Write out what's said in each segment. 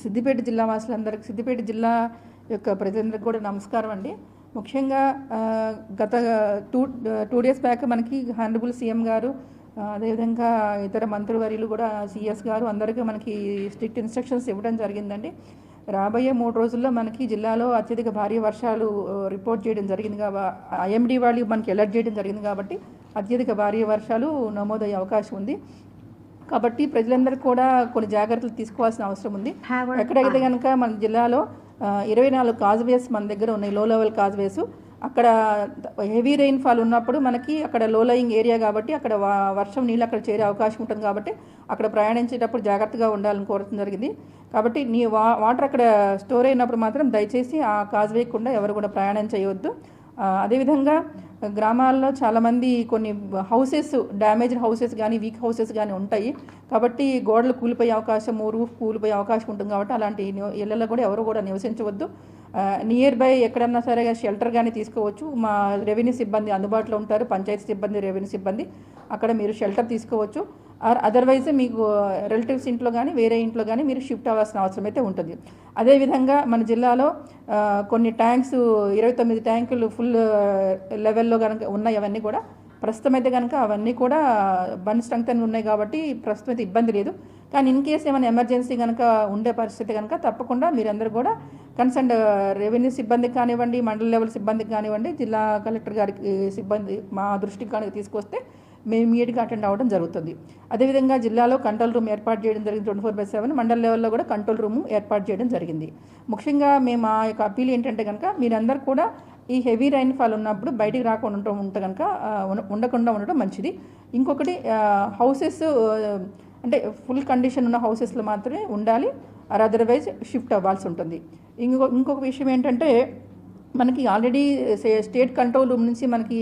సిద్దిపేట జిల్లా వాసులందరికీ సిద్దిపేట జిల్లా యొక్క ప్రజలందరికీ కూడా నమస్కారం అండి. ముఖ్యంగా గత టూ టూ డేస్ బ్యాక్ మనకి హానరబుల్ సీఎం గారు అదేవిధంగా ఇతర మంత్రివర్యులు కూడా సిఎస్ గారు అందరికీ మనకి స్ట్రిక్ట్ ఇన్స్ట్రక్షన్స్ ఇవ్వడం జరిగిందండి. రాబోయే మూడు రోజుల్లో మనకి జిల్లాలో అత్యధిక భారీ వర్షాలు రిపోర్ట్ చేయడం జరిగింది కాబట్టి ఐఎండి వాళ్ళు మనకి అలర్ట్ చేయడం జరిగింది కాబట్టి అత్యధిక భారీ వర్షాలు నమోదయ్యే అవకాశం ఉంది. కాబట్టి ప్రజలందరూ కూడా కొన్ని జాగ్రత్తలు తీసుకోవాల్సిన అవసరం ఉంది. ఎక్కడైతే కనుక మన జిల్లాలో ఇరవై నాలుగు కాజ్వేస్ మన దగ్గర ఉన్నాయి లో లెవెల్ కాజ్వేస్. అక్కడ హెవీ రెయిన్ ఫాల్ ఉన్నప్పుడు మనకి అక్కడ లో లయింగ్ ఏరియా కాబట్టి అక్కడ వర్షం నీళ్ళు అక్కడ చేరే అవకాశం ఉంటుంది కాబట్టి అక్కడ ప్రయాణించేటప్పుడు జాగ్రత్తగా ఉండాలని కోరడం జరిగింది. కాబట్టి నీ వా వాటర్ అక్కడ స్టోర్ అయినప్పుడు మాత్రం దయచేసి ఆ కాజ్వేయకుండా ఎవరు కూడా ప్రయాణం చేయవద్దు. అదేవిధంగా గ్రామాల్లో చాలామంది కొన్ని హౌసెస్ డ్యామేజ్ హౌసెస్ కానీ వీక్ హౌసెస్ కానీ ఉంటాయి. కాబట్టి గోడలు కూలిపోయే అవకాశము రూఫ్ కూలిపోయే అవకాశం ఉంటుంది కాబట్టి అలాంటి ఇళ్ళల్లో కూడా ఎవరు కూడా నివసించవద్దు. నియర్ బై ఎక్కడన్నా సరే షెల్టర్ కానీ తీసుకోవచ్చు. మా రెవెన్యూ సిబ్బంది అందుబాటులో ఉంటారు. పంచాయతీ సిబ్బంది రెవెన్యూ సిబ్బంది. అక్కడ మీరు షెల్టర్ తీసుకోవచ్చు. ఆర్ అదర్వైజ్ మీకు uh, రిలేటివ్స్ ఇంట్లో కానీ వేరే ఇంట్లో కానీ మీరు షిఫ్ట్ అవ్వాల్సిన అవసరం అయితే ఉంటుంది. అదేవిధంగా మన జిల్లాలో uh, కొన్ని ట్యాంక్స్ ఇరవై తొమ్మిది ట్యాంకులు ఫుల్ లెవెల్లో కనుక ఉన్నాయి అవన్నీ కూడా. ప్రస్తుతం అయితే కనుక అవన్నీ కూడా uh, బండ్ స్ట్రెంగ్త్ అని ఉన్నాయి కాబట్టి ప్రస్తుతం అయితే ఇబ్బంది లేదు. కానీ ఇన్ కేస్ ఏమైనా ఎమర్జెన్సీ కనుక ఉండే పరిస్థితి కనుక తప్పకుండా మీరందరూ కూడా కన్సర్న్ రెవెన్యూ సిబ్బందికి కానివ్వండి మండల లెవెల్ సిబ్బందికి కానివ్వండి జిల్లా కలెక్టర్ గారికి సిబ్బంది మా దృష్టికి కనుక తీసుకొస్తే ఇమీడియట్గా అటెండ్ అవ్వడం జరుగుతుంది. అదేవిధంగా జిల్లాలో కంట్రోల్ రూమ్ ఏర్పాటు చేయడం జరిగింది ట్వంటీ ఫోర్ బై సెవెన్. మండల లెవెల్లో కూడా కంట్రోల్ రూమ్ ఏర్పాటు చేయడం జరిగింది. ముఖ్యంగా మేము ఆ యొక్క అప్పీల్ ఏంటంటే కనుక మీరందరూ కూడా ఈ హెవీ రైన్ ఫాల్ ఉన్నప్పుడు బయటికి రాకుండా ఉండటం ఉంటే కనుక ఉండకుండా ఉండటం మంచిది. ఇంకొకటి హౌసెస్ అంటే ఫుల్ కండిషన్ ఉన్న హౌసెస్లో మాత్రమే ఉండాలి. ఆర్ అదర్వైజ్ షిఫ్ట్ అవ్వాల్సి ఉంటుంది. ఇంకొక ఇంకొక విషయం ఏంటంటే మనకి ఆల్రెడీ స్టేట్ కంట్రోల్ రూమ్ నుంచి మనకి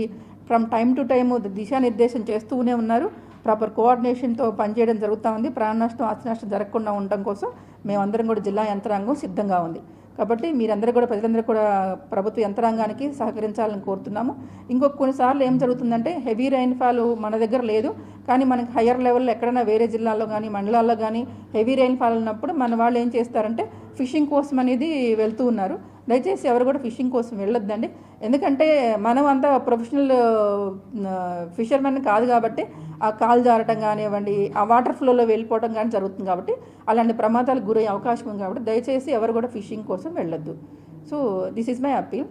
ఫ్రమ్ టైం టు టైం దిశానిర్దేశం చేస్తూనే ఉన్నారు. ప్రాపర్ కోఆర్డినేషన్తో పనిచేయడం జరుగుతూ ఉంది. ప్రాణ నష్టం ఆస్తి నష్టం జరగకుండా ఉండడం కోసం మేమందరం కూడా జిల్లా యంత్రాంగం సిద్ధంగా ఉంది. కాబట్టి మీరందరూ కూడా ప్రజలందరూ కూడా ప్రభుత్వ యంత్రాంగానికి సహకరించాలని కోరుతున్నాము. ఇంకొక కొన్నిసార్లు ఏం జరుగుతుందంటే హెవీ రైన్ఫాల్ మన దగ్గర లేదు. కానీ మనకి హయ్యర్ లెవెల్లో ఎక్కడైనా వేరే జిల్లాల్లో కానీ మండలాల్లో కానీ హెవీ రైన్ఫాల్ ఉన్నప్పుడు మన వాళ్ళు ఏం చేస్తారంటే ఫిషింగ్ కోసం అనేది వెళ్తూ ఉన్నారు. దయచేసి ఎవరు కూడా ఫిషింగ్ కోసం వెళ్ళొద్దండి. ఎందుకంటే మనం అంతా ప్రొఫెషనల్ ఫిషర్మెన్ కాదు కాబట్టి ఆ కాలు జారటం కానివ్వండి ఆ వాటర్ ఫ్లోలో వెళ్ళిపోవడం కానీ జరుగుతుంది కాబట్టి అలాంటి ప్రమాదాలకు గురయ్యే అవకాశం ఉంది కాబట్టి దయచేసి ఎవరు కూడా ఫిషింగ్ కోసం వెళ్ళొద్దు. So this is my appeal.